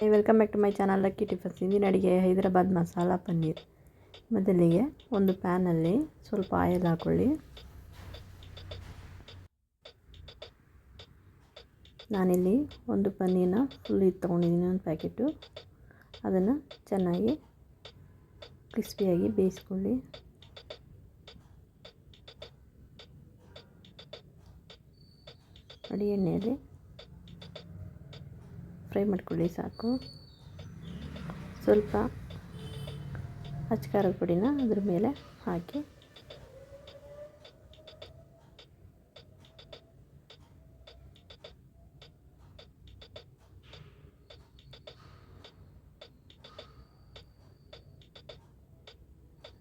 Welcome back to my channel lucky tiffins ಇಂದಿನ ಅಡುಗೆ ಹೈದರಾಬಾದ್ ಮಸಾಲ ಪನ್ನೀರ್. ಮೊದಲಿಗೆ ಒಂದು ಪ್ಯಾನಲ್ಲಿ ಸ್ವಲ್ಪ ಆಯಿಲ್ ಹಾಕ್ಕೊಳ್ಳಿ ನಾನಿಲ್ಲಿ ಒಂದು ಪನ್ನೀರ್ನ ಫುಲ್ ಇದು ತೊಗೊಂಡಿದ್ದೀನಿ, ಒಂದು ಪ್ಯಾಕೆಟು ಅದನ್ನು ಚೆನ್ನಾಗಿ ಕ್ರಿಸ್ಪಿಯಾಗಿ ಬೇಯಿಸ್ಕೊಳ್ಳಿ. ಅಡಿ ಎಣ್ಣೆಯಲ್ಲಿ ಫ್ರೈ ಮಾಡ್ಕೊಳ್ಳಿ ಸಾಕು. ಸ್ವಲ್ಪ ಅಚ್ಕಾರದ ಪುಡಿನ ಅದ್ರ ಮೇಲೆ ಹಾಕಿ.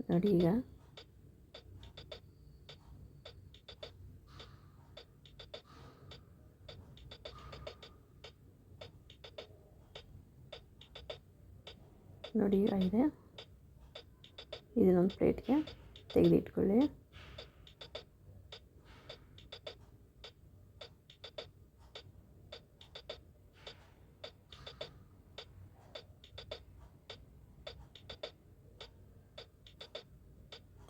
ನೋಡಿ ಈಗ ನೋಡಿ ಆಗಿದೆ. ಇದನ್ನೊಂದು ಪ್ಲೇಟ್ಗೆ ತೆಗೆದಿಟ್ಕೊಳ್ಳಿ.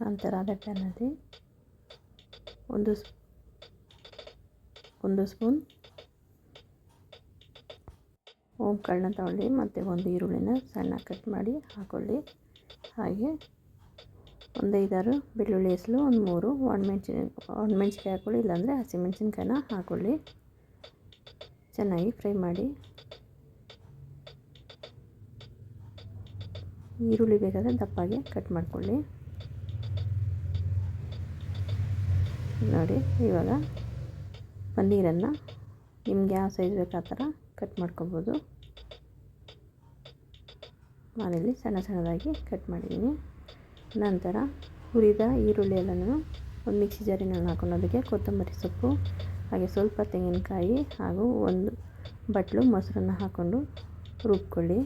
ನಂತರ ಅದೇ ಪ್ಯಾನಲ್ಲಿ ಒಂದು ಒಂದು ಸ್ಪೂನ್ ಓಮ್ ತೊಗೊಳ್ಳಿ, ಮತ್ತು ಒಂದು ಈರುಳ್ಳಿನ ಸಣ್ಣ ಕಟ್ ಮಾಡಿ ಹಾಕ್ಕೊಳ್ಳಿ ಹಾಗೆ ಒಂದು ಐದಾರು ಬೆಳ್ಳುಳ್ಳಿ ಹೆಸಲು, ಒಂದು ಮೂರು ಒಣಮೆಣ್ಸಿನ ಒಣಮೆಣ್ಸಿಕಾಯಿ ಹಾಕ್ಕೊಳ್ಳಿ ಇಲ್ಲಾಂದರೆ ಹಸಿಮೆಣ್ಸಿನ್ಕಾಯಿನ ಹಾಕ್ಕೊಳ್ಳಿ ಚೆನ್ನಾಗಿ ಫ್ರೈ ಮಾಡಿ. ಈರುಳ್ಳಿ ಬೇಕಾದರೆ ದಪ್ಪಾಗಿ ಕಟ್ ಮಾಡಿಕೊಳ್ಳಿ. ನೋಡಿ, ಇವಾಗ ಪನ್ನೀರನ್ನು ನಿಮ್ಗೆ ಯಾವ ಸೈಜ್ ಬೇಕು ಆ ಥರ ಕಟ್ ಮಾಡ್ಕೊಬೋದು. ನಾನಿಲ್ಲಿ ಸಣ್ಣ ಸಣ್ಣದಾಗಿ ಕಟ್ ಮಾಡಿದ್ದೀನಿ. ನಂತರ ಹುರಿದ ಈರುಳ್ಳಿ ಎಲ್ಲನೂ ಒಂದು ಮಿಕ್ಸಿ ಜಾರಿನಲ್ಲಿ ಹಾಕೊಂಡು ಅದಕ್ಕೆ ಕೊತ್ತಂಬರಿ ಸೊಪ್ಪು, ಹಾಗೆ ಸ್ವಲ್ಪ ತೆಂಗಿನಕಾಯಿ ಹಾಗೂ ಒಂದು ಬಟ್ಲು ಮೊಸರನ್ನು ಹಾಕ್ಕೊಂಡು ರುಬ್ಕೊಳ್ಳಿ.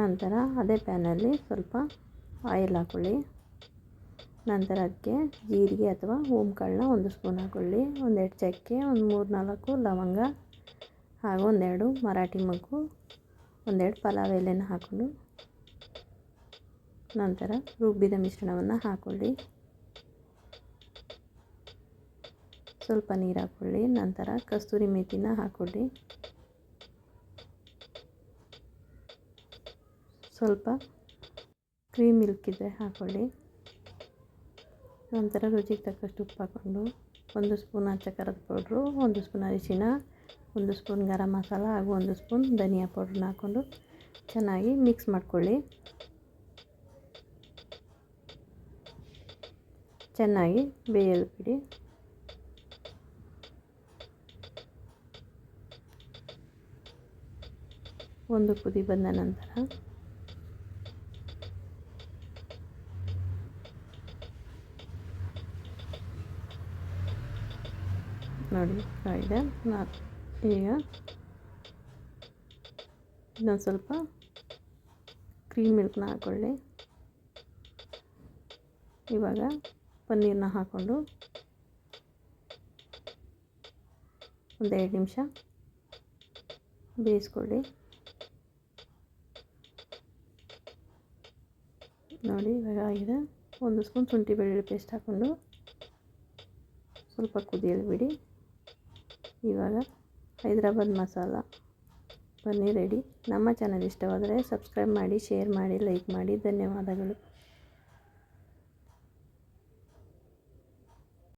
ನಂತರ ಅದೇ ಪ್ಯಾನಲ್ಲಿ ಸ್ವಲ್ಪ ಆಯಿಲ್ ಹಾಕ್ಕೊಳ್ಳಿ ನಂತರ ಅದಕ್ಕೆ ಜೀರಿಗೆ ಅಥವಾ ಓಂಕಾಳನ್ನ ಒಂದು ಸ್ಪೂನ್ ಹಾಕ್ಕೊಳ್ಳಿ ಒಂದೆರಡು ಚಕ್ಕೆ, ಒಂದು ಮೂರು ನಾಲ್ಕು ಲವಂಗ ಹಾಗೂ ಒಂದೆರಡು ಮರಾಠಿ ಮಗ್ಗು, ಒಂದೆರಡು ಪಲಾವ್ ಎಲೆನ ಹಾಕ್ಕೊಂಡು ನಂತರ ರುಬ್ಬಿದ ಮಿಶ್ರಣವನ್ನು ಹಾಕ್ಕೊಳ್ಳಿ ಸ್ವಲ್ಪ ನೀರು ಹಾಕ್ಕೊಳ್ಳಿ ನಂತರ ಕಸ್ತೂರಿ ಮೇಥಿನ ಹಾಕ್ಕೊಳ್ಳಿ ಸ್ವಲ್ಪ ಕ್ರೀಮ್ ಮಿಲ್ಕ್ ಇದ್ದರೆ ಹಾಕ್ಕೊಳ್ಳಿ ನಂತರ ರುಚಿಗೆ ತಕ್ಕಷ್ಟು ಉಪ್ಪು ಹಾಕ್ಕೊಂಡು ಒಂದು ಸ್ಪೂನ್ ಅಚ್ಚ ಖಾರದ ಪೌಡ್ರು, ಒಂದು ಸ್ಪೂನ್ ಅರಿಶಿನ ಒಂದು ಸ್ಪೂನ್ ಗರಂ ಮಸಾಲ ಹಾಗೂ ಒಂದು ಸ್ಪೂನ್ ಧನಿಯಾ ಪೌಡ್ರನ್ನ ಹಾಕ್ಕೊಂಡು ಚೆನ್ನಾಗಿ ಮಿಕ್ಸ್ ಮಾಡ್ಕೊಳ್ಳಿ. ಚೆನ್ನಾಗಿ ಬೇಯಲು ಬಿಡಿ. ಒಂದು ಕುದಿ ಬಂದ ನಂತರ ನೋಡಿ ಆಗಿದೆ ಈಗ ಇನ್ನೊಂದು ಸ್ವಲ್ಪ ಕ್ರೀಮ್ ಮಿಲ್ಕ್ನ ಹಾಕ್ಕೊಳ್ಳಿ ಇವಾಗ ಪನ್ನೀರನ್ನ ಹಾಕ್ಕೊಂಡು ಒಂದು ಎರಡು ನಿಮಿಷ ಬೇಯಿಸ್ಕೊಳ್ಳಿ. ನೋಡಿ ಇವಾಗ ಆಗಿದೆ. ಒಂದು ಸ್ಪೂನ್ ಶುಂಠಿ ಬೆಳ್ಳುಳ್ಳಿ ಪೇಸ್ಟ್ ಹಾಕ್ಕೊಂಡು ಸ್ವಲ್ಪ ಕುದಿಯಲು ಬಿಡಿ. ಇವಾಗ ಹೈದ್ರಾಬಾದ್ ಮಸಾಲ. ಪನ್ನೀರ್ ರೆಡಿ. ನಮ್ಮ ಚಾನಲ್ ಇಷ್ಟವಾದರೆ ಸಬ್ಸ್ಕ್ರೈಬ್ ಮಾಡಿ ಶೇರ್ ಮಾಡಿ ಲೈಕ್ ಮಾಡಿ. ಧನ್ಯವಾದಗಳು.